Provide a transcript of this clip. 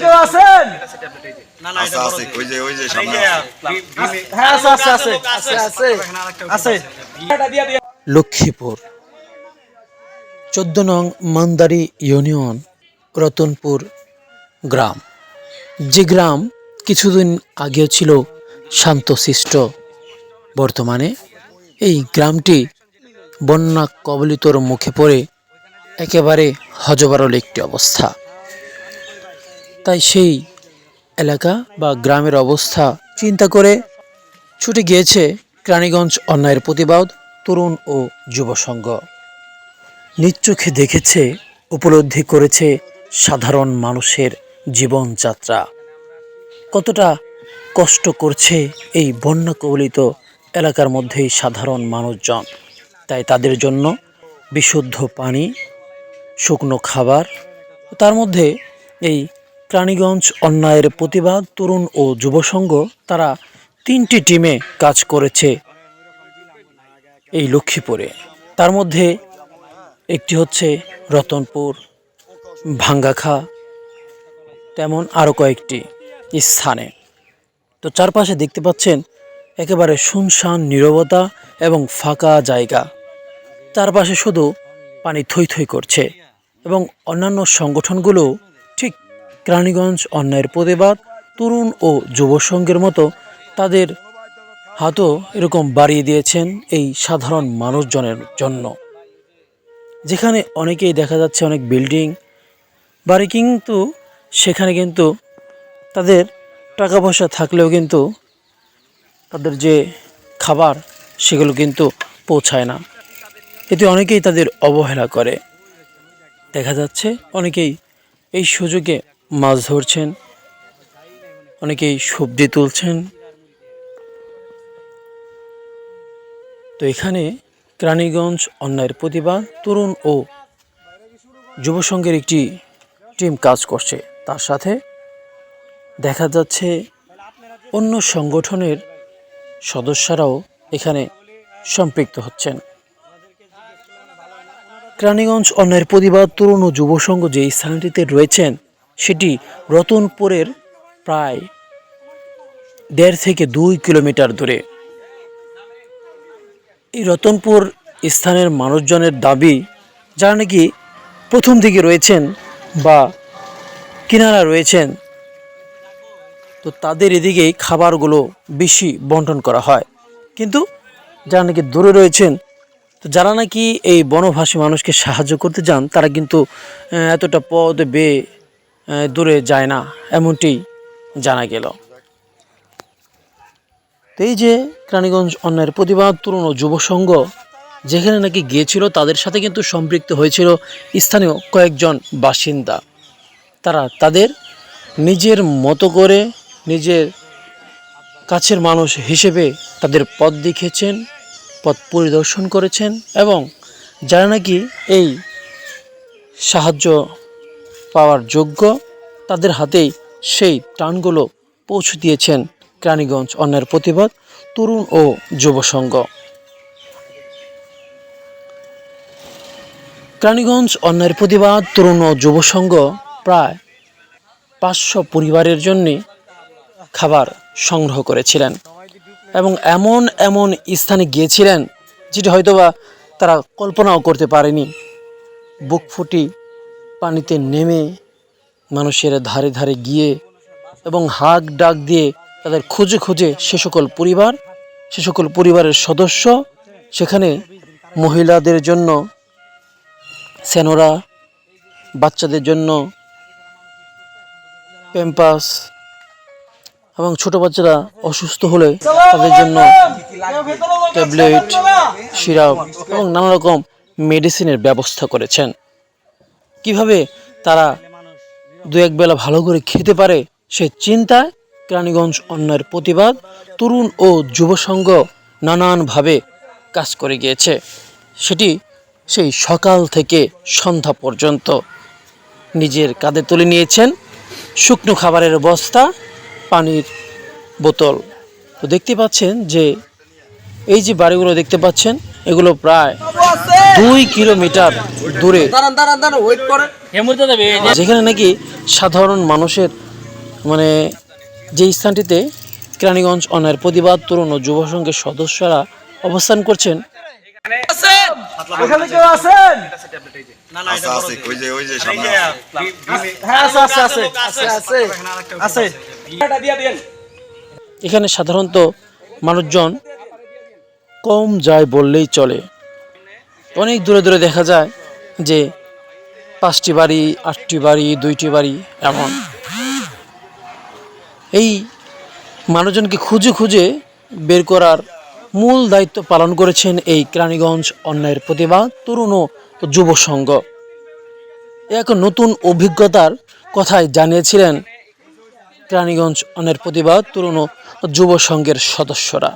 কেউ আছেন? আছে আছে ওই যে ওই যে সামনে আছে। আছে আছে আছে আছে আছে লক্ষ্মীপুর চোদ্দ নং মান্দারি ইউনিয়ন রতনপুর গ্রাম। যে গ্রাম কিছুদিন আগেও ছিল শান্তশিষ্ট বর্তমানে এই গ্রামটি বন্যা কবলিতর মুখে পড়ে একেবারে হজবরল একটি অবস্থা। তাই সেই এলাকা বা গ্রামের অবস্থা চিন্তা করে ছুটে গিয়েছে কেরানীগঞ্জ অন্যায়ের প্রতিবাদ, তরুণ ও যুব সংঘ। নিজ চোখে দেখেছে, উপলব্ধি করেছে সাধারণ মানুষের জীবনযাত্রা। কতটা কষ্ট করছে এই বন্যা কবলিত এলাকার মধ্যেই সাধারণ মানুষজন। তাই তাদের জন্য বিশুদ্ধ পানি, শুকনো খাবার, তার মধ্যে এই প্রাণীগঞ্জ অন্যায়ের প্রতিবাদ তরুণ ও যুব সংঘ, তারা তিনটি টিমে কাজ করেছে এই লক্ষ্মীপুরে। তার মধ্যে একটি হচ্ছে রতনপুর, ভাঙ্গাখা, তেমন আরও কয়েকটি স্থানে। তো চারপাশে দেখতে পাচ্ছেন একেবারে শুনশান, নীরবতা এবং ফাঁকা জায়গা। চারপাশে শুধু পানি থই থই করছে এবং অন্যান্য সংগঠনগুলো ঠিক কেরানীগঞ্জ অন্যায়ের প্রতিবাদ, তরুণ ও যুব সংঘের মতো তাদের হাতও এরকম বাড়িয়ে দিয়েছেন এই সাধারণ মানুষজনের জন্য। যেখানে অনেকেই দেখা যাচ্ছে অনেক বিল্ডিং, বাড়ি কিন্তু সেখানে কিন্তু তাদের টাকা পয়সা থাকলেও কিন্তু তাদের যে খাবার সেগুলো কিন্তু পৌঁছায় না। এতে অনেকেই তাদের অবহেলা করে। দেখা যাচ্ছে অনেকেই এই সুযোগে মাছ ধরছেন, অনেকেই সবজি তুলছেন। তো এখানে কেরানীগঞ্জ অন্যায়ের প্রতিবাদ, তরুণ ও যুব সংঘের একটি টিম কাজ করছে। তার সাথে দেখা যাচ্ছে অন্য সংগঠনের সদস্যরাও এখানে সম্পৃক্ত হচ্ছেন। কেরানীগঞ্জ অন্যায়ের প্রতিবাদ, তরুণ ও যুব সংঘ যে স্থানটিতে রয়েছেন সেটি রতনপুরের প্রায় দেড় থেকে দুই কিলোমিটার দূরে। এই রতনপুর স্থানের মানুষজনের দাবি, যারা নাকি প্রথম দিকে রয়েছেন বা কিনারা রয়েছেন, তো তাদের এদিকেই খাবারগুলো বেশি বন্টন করা হয়। কিন্তু যারা নাকি দূরে রয়েছেন, তো যারা নাকি এই বনভাসী মানুষকে সাহায্য করতে যান তারা কিন্তু এতটা পদ বেয়ে দূরে যায় না, এমনটি জানা গেল। এই যে কেরানীগঞ্জ অন্যায়ের প্রতিবাদ, তরুণ ও যুব সংঘ, যেখানে নাকি গিয়েছিল, তাদের সাথে কিন্তু সম্পৃক্ত হয়েছিল স্থানীয় কয়েকজন বাসিন্দা। তারা তাদের নিজের মতো করে নিজের কাছের মানুষ হিসেবে তাদের পথ দেখিয়েছেন, পথ পরিদর্শন করেছেন এবং যারা নাকি এই সাহায্য পাওয়ার যোগ্য তাদের হাতেই সেই টানগুলো পৌঁছে দিয়েছেন কেরানীগঞ্জ অন্যের প্রতিবাদ, তরুণ ও যুব সংঘ। অন্যায়ের প্রতিবাদ, তরুণ ও যুব সংঘ প্রায় পাঁচশো পরিবারের জন্যে খাবার সংগ্রহ করেছিলেন এবং এমন এমন স্থানে গিয়েছিলেন যেটি হয়তোবা তারা কল্পনাও করতে পারেনি। বুক ফুটি পানিতে নেমে মানুষের ধারে ধারে গিয়ে এবং হাক ডাক দিয়ে তাদের খুঁজে খুঁজে সে সকল পরিবার, সে সকল পরিবারের সদস্য, সেখানে মহিলাদের জন্য সেনোরা, বাচ্চাদের জন্য প্যাম্পাস এবং ছোট বাচ্চারা অসুস্থ হলে তাদের জন্য ট্যাবলেট, সিরাপ এবং নানা রকম মেডিসিনের ব্যবস্থা করেছেন। কীভাবে তারা দু এক বেলা ভালো করে খেতে পারে, সে চিন্তায় কেরানীগঞ্জ অন্যায়ের প্রতিবাদ তরুণ ও যুব সংঘ নানানভাবে কাজ করে গিয়েছে। সেটি সেই সকাল থেকে সন্ধ্যা পর্যন্ত। নিজের কাঁধে তুলে নিয়েছেন শুকনো খাবারের বস্তা, পানির বোতল। তো দেখতে পাচ্ছেন যে এই যে বাড়িগুলো দেখতে পাচ্ছেন, এগুলো প্রায় দুই কিলোমিটার দূরে। যেখানে নাকি সাধারণ মানুষের মানে যে স্থানটিতে কেরানীগঞ্জ অনার প্রতিবাদ তরুণ ও যুব সংঘের সদস্যরা অবস্থান করছেন। এখানে কেউ আছেন? আছে আছে ওই যে ওই যে সামনে হ্যাঁ আছে আছে আছে আছে আছে আছে। এখানে সাধারণত মানুষজন কম যায় বললেই চলে। অনেক দূরে দূরে দেখা যায় যে পাঁচটি বাড়ি, আটটি বাড়ি, দুইটি বাড়ি এমন। এই মানুষজনকে খুঁজে খুঁজে বের করার মূল দায়িত্ব পালন করেছেন এই কেরানীগঞ্জ অন্যায়ের প্রতিবাদ তরুণ ও যুব সংঘ। এক নতুন অভিজ্ঞতার কথাই জানিয়েছিলেন কেরানীগঞ্জ অনের প্রতিবাদ তরুণ ও যুব সংঘের সদস্যরা।